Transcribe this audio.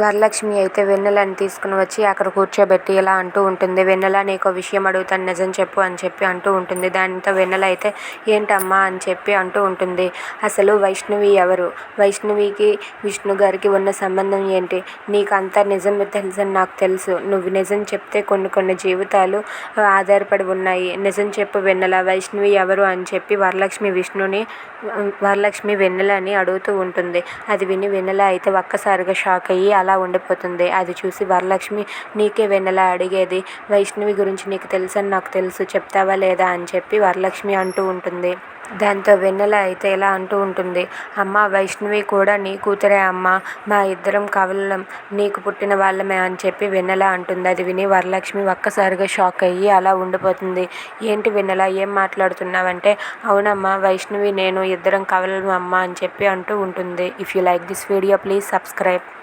వరలక్ష్మి అయితే వెన్నెలని తీసుకుని వచ్చి అక్కడ కూర్చోబెట్టి ఇలా అంటూ ఉంటుంది. వెన్నెల నీకు విషయం అడుగుతాను నిజం చెప్పు అని చెప్పి అంటూ ఉంటుంది. దానితో వెన్నెల అయితే ఏంటమ్మా? అని చెప్పి అంటూ ఉంటుంది. అసలు వైష్ణవి ఎవరు? వైష్ణవికి విష్ణు గారికి ఉన్న సంబంధం ఏంటి? నీకు అంతా నిజం తెలుసని నాకు తెలుసు. నువ్వు నిజం చెప్తే కొన్ని కొన్ని జీవితాలు ఆధారపడి ఉన్నాయి. నిజం చెప్పు వెన్నెల వైష్ణవి ఎవరు అని చెప్పి వరలక్ష్మి విష్ణుని వరలక్ష్మి వెన్నెలని అడుగుతూ ఉంటుంది. అది విని వెన్నెల అయితే ఒక్కసారిగా షాక్ అయ్యి అలా అలా ఉండిపోతుంది. అది చూసి వరలక్ష్మి నీకే వెన్నెల అడిగేది. వైష్ణవి గురించి నీకు తెలుసని నాకు తెలుసు. చెప్తావా లేదా? అని చెప్పి వరలక్ష్మి అంటూ ఉంటుంది. దాంతో వెన్నెల అయితే ఇలా అంటూ ఉంటుంది. అమ్మ వైష్ణవి కూడా నీ కూతురే అమ్మ. మా ఇద్దరం కవలం. నీకు పుట్టిన వాళ్ళమే అని చెప్పి వెన్నెల అంటుంది. అది విని వరలక్ష్మి ఒక్కసారిగా షాక్ అయ్యి అలా ఉండిపోతుంది. ఏంటి వెన్నెల? ఏం మాట్లాడుతున్నావంటే అవునమ్మా వైష్ణవి నేను ఇద్దరం కవలం అమ్మ అని చెప్పి అంటూ ఉంటుంది. If you like this video please subscribe